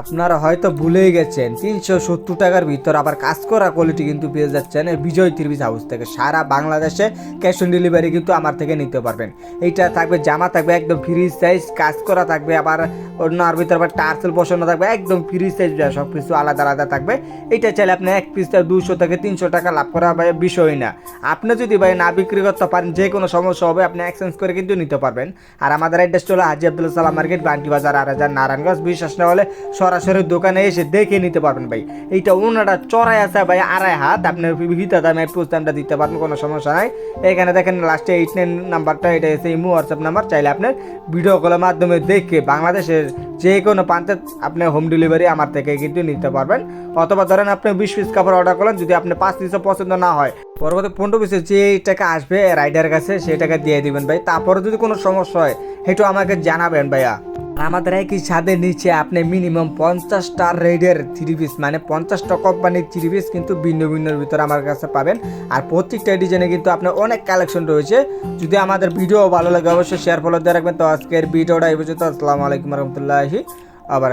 আপনারা হয়তো ভুলেই গেছেন। তিনশো সত্তর টাকার ভিতর আবার কাজ করা কোয়ালিটি কিন্তু পেয়ে যাচ্ছেন এই বিজয় ত্রিভিজ হাউস থেকে। সারা বাংলাদেশে ক্যাশ অন ডেলিভারি কিন্তু আমার থেকে নিতে পারবেন। এইটা থাকবে, জামা থাকবে, একদম ফ্রি সাইজ কাজ করা থাকবে, আবার অন্য আর ভিতরে আবার টার্সেল বসানো থাকবে, একদম ফ্রি সাইজ সব কিছু আলাদা আলাদা থাকবে। এইটা চাইলে আপনি এক পিস দুশো থেকে তিনশো টাকা লাভ করা ভাই বিষয় না। আপনি যদি ভাই না বিক্রি করতে পারেন, যে কোনো সমস্যা হবে, আপনি এক্সচেঞ্জ করে কিন্তু নিতে পারবেন। আর আমাদের অ্যাড্রেস হলো হাজি আব্দুল সালাম মার্কেট বান্টি বাজার আর হাজার নারায়ণগঞ্জ। বিশ্বাস না হলে সরাসরি দোকানে এসে দেখে নিতে পারবেন ভাই। এইটা ওনাটা চড়াই আছে ভাই, আড়াই হাত। আপনার ভিতা দামে পোস্ট দামটা দিতে পারবেন, কোনো সমস্যা নাই। এখানে দেখেন লাস্টে এইট নাইন নাম্বারটা এটা এসে ইমো হোয়াটসঅ্যাপ নাম্বার চাইলে আপনার ভিডিও কলের মাধ্যমে দেখে বাংলাদেশের যে কোনো প্রান্তে আপনি হোম ডেলিভারি আমার থেকে কিন্তু নিতে পারবেন। অথবা ধরেন আপনি বিশ পিস কাপড় অর্ডার করলেন, যদি আপনি পাঁচ পিসও পছন্দ না হয়, পরবর্তী পনেরো পিসে যে টাকা আসবে রাইডার কাছে, সেই টাকা দিয়ে দিবেন ভাই। তারপরে যদি কোনো সমস্যা হয় সেটা আমাকে জানাবেন ভাইয়া। আমাদের একই ছাদের নিচে আপনি মিনিমাম পঞ্চাশ পঞ্চাশটা রেডের থ্রি পিস মানে পঞ্চাশটা কোম্পানির থ্রি পিস কিন্তু ভিন্ন ভিন্নর ভিতরে আমার কাছে পাবেন। আর প্রত্যেকটা ডিজাইনে কিন্তু আপনার অনেক কালেকশন রয়েছে। যদি আমাদের ভিডিও ভালো লাগে, অবশ্যই শেয়ার ফলো দিয়ে রাখবেন। তো আজকের ভিডিওটা এই পর্যন্ত। আসসালামু আলাইকুম রহমতুল্লাহি আবার